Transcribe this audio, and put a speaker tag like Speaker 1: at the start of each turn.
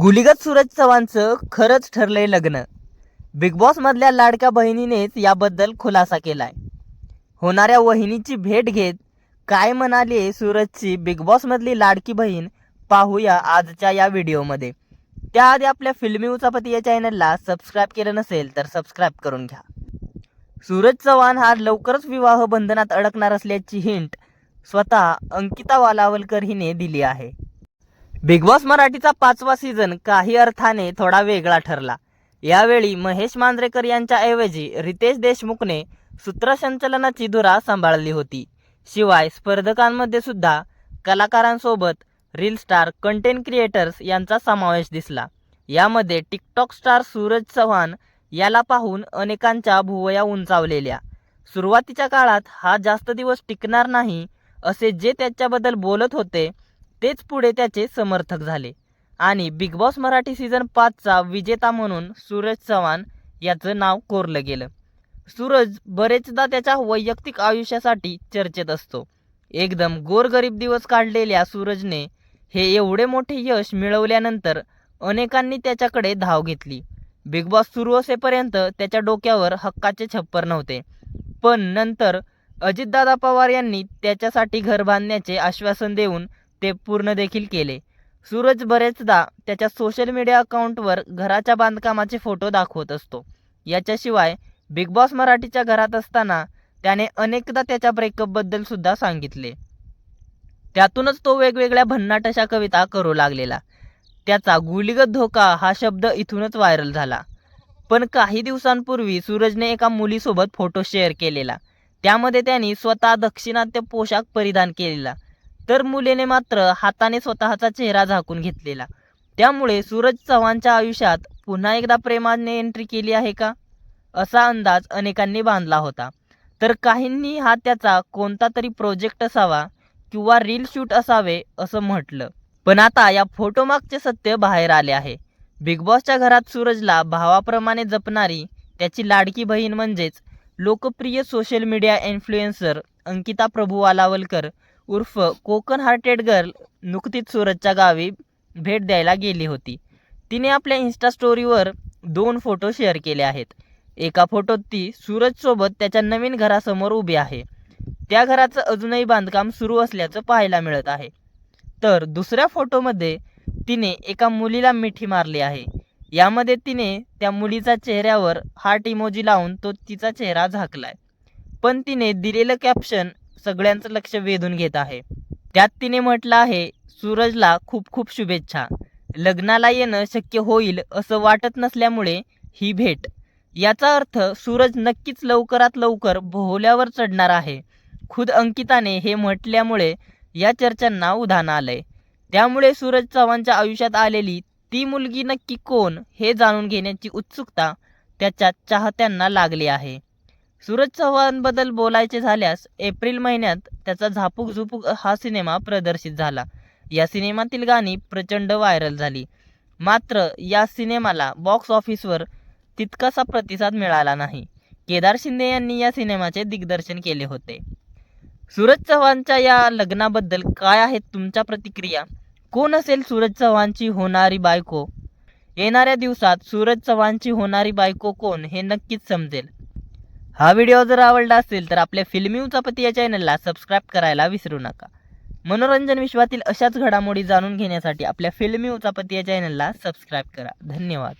Speaker 1: गुलिगत सूरज चव्हाणचं खरंच ठरलंय लग्न. बिग बॉसमधल्या लाडक्या बहिणीनेच याबद्दल खुलासा केलाय. होणाऱ्या वहिनीची भेट घेत काय म्हणाली सूरजची बिग बॉसमधली लाडकी बहीण पाहूया आजच्या या व्हिडिओमध्ये. त्याआधी आपल्या फिल्मी उचापती या चॅनलला सबस्क्राईब केलं नसेल तर सबस्क्राईब करून घ्या. सूरज चव्हाण हा लवकरच विवाह बंधनात अडकणार असल्याची हिंट स्वतः अंकिता वालावलकर हिने दिली आहे. बिग बॉस मराठीचा पाचवा सीझन काही अर्थाने थोडा वेगळा ठरला. यावेळी महेश मांजरेकर यांच्याऐवजी रितेश देशमुखने सूत्रसंचलनाची धुरा सांभाळली होती. शिवाय स्पर्धकांमध्ये सुद्धा कलाकारांसोबत रील स्टार कंटेंट क्रिएटर्स यांचा समावेश दिसला. यामध्ये टिकटॉक स्टार सूरज चव्हाण याला पाहून अनेकांच्या भुवया उंचावलेल्या. सुरुवातीच्या काळात हा जास्त दिवस टिकणार नाही असे जे त्याच्याबद्दल बोलत होते तेच पुढे त्याचे समर्थक झाले. आणि बिग बॉस मराठी सीझन पाचचा विजेता म्हणून सूरज चव्हाण याचं नाव कोरलं गेलं. सूरज बरेचदा त्याच्या वैयक्तिक आयुष्यासाठी चर्चेत असतो. एकदम गोरगरीब दिवस काढलेल्या सूरजने हे एवढे मोठे यश मिळवल्यानंतर अनेकांनी त्याच्याकडे धाव घेतली. बिग बॉस सुरू असेपर्यंत त्याच्या डोक्यावर हक्काचे छप्पर नव्हते. पण नंतर अजितदादा पवार यांनी त्याच्यासाठी घर बांधण्याचे आश्वासन देऊन ते पूर्ण देखील केले. सूरज बरेचदा त्याच्या सोशल मीडिया अकाउंटवर घराच्या बांधकामाचे फोटो दाखवत असतो. याच्याशिवाय बिग बॉस मराठीच्या घरात असताना त्याने अनेकदा त्याच्या ब्रेकअपबद्दल सुद्धा सांगितले. त्यातूनच तो वेगवेगळ्या भन्नाट अशा कविता करू लागलेला. त्याचा गुलिगत धोका हा शब्द इथूनच व्हायरल झाला. पण काही दिवसांपूर्वी सूरजने एका मुलीसोबत फोटो शेअर केलेला. त्यामध्ये त्यांनी स्वतः दक्षिणात्य पोशाख परिधान केलेला. तर मुलीने मात्र हाताने स्वतःचा चेहरा झाकून घेतलेला. त्यामुळे सूरज चव्हाणच्या आयुष्यात पुन्हा एकदा प्रेमाने एंट्री केली आहे का? असा अंदाज अनेकांनी बांधला होता. तर काहींनी हा त्याचा कोणता तरी प्रोजेक्ट असावा किंवा रील शूट असावे असं म्हटलं. पण आता या फोटोमागचे सत्य बाहेर आले आहे. बिग बॉसच्या घरात सूरजला भावाप्रमाणे जपणारी त्याची लाडकी बहीण म्हणजेच लोकप्रिय social media influencer Ankita Prabhu Walawalkar उर्फ कोकण हार्टेड गर्ल नुकतीच सूरजच्या गावी भेट द्यायला गेली होती. तिने आपल्या इन्स्टा स्टोरीवर दोन फोटो शेअर केले आहेत. एका फोटोत ती सूरजसोबत त्याच्या नवीन घरासमोर उभी आहे. त्या घराचं अजूनही बांधकाम सुरू असल्याचं पाहायला मिळत आहे. तर दुसऱ्या फोटोमध्ये तिने एका मुलीला मिठी मारली आहे. यामध्ये तिने त्या मुलीचा चेहऱ्यावर हार्ट इमोजी लावून तो तिचा चेहरा झाकलाय. पण तिने दिलेलं कॅप्शन सगळ्यांचं लक्ष वेधून घेत आहे. त्यात तिने म्हटलं आहे सूरजला खूप खूप शुभेच्छा. लग्नाला येणं शक्य होईल असं वाटत नसल्यामुळे ही भेट. याचा अर्थ सूरज नक्कीच लवकरात लवकर भोवल्यावर चढणार आहे. खुद अंकिताने हे म्हटल्यामुळे या चर्चांना उधाण आलंय. त्यामुळे सूरज चव्हाणच्या आयुष्यात आलेली ती मुलगी नक्की कोण हे जाणून घेण्याची उत्सुकता त्याच्या चाहत्यांना लागली आहे. सूरज चव्हाणबद्दल बोलायचे झाल्यास एप्रिल महिन्यात त्याचा झापूक झुपूक हा सिनेमा प्रदर्शित झाला. या सिनेमातील गाणी प्रचंड व्हायरल झाली. मात्र या सिनेमाला बॉक्स ऑफिसवर तितकासा प्रतिसाद मिळाला नाही. केदार शिंदे यांनी या सिनेमाचे दिग्दर्शन केले होते. सूरज चव्हाणच्या या लग्नाबद्दल काय आहेत तुमच्या प्रतिक्रिया? कोण असेल सूरज चव्हाणची होणारी बायको? येणाऱ्या दिवसात सूरज चव्हाणची होणारी बायको कोण हे नक्कीच समजेल. हा व्हिडिओ जर आवडला असेल तर आपल्या फिल्मी उचापती या चॅनलला सबस्क्राईब करायला विसरू नका. मनोरंजन विश्वातील अशाच घडामोडी जाणून घेण्यासाठी आपल्या फिल्मी उचापती या चॅनलला सबस्क्राईब करा. धन्यवाद.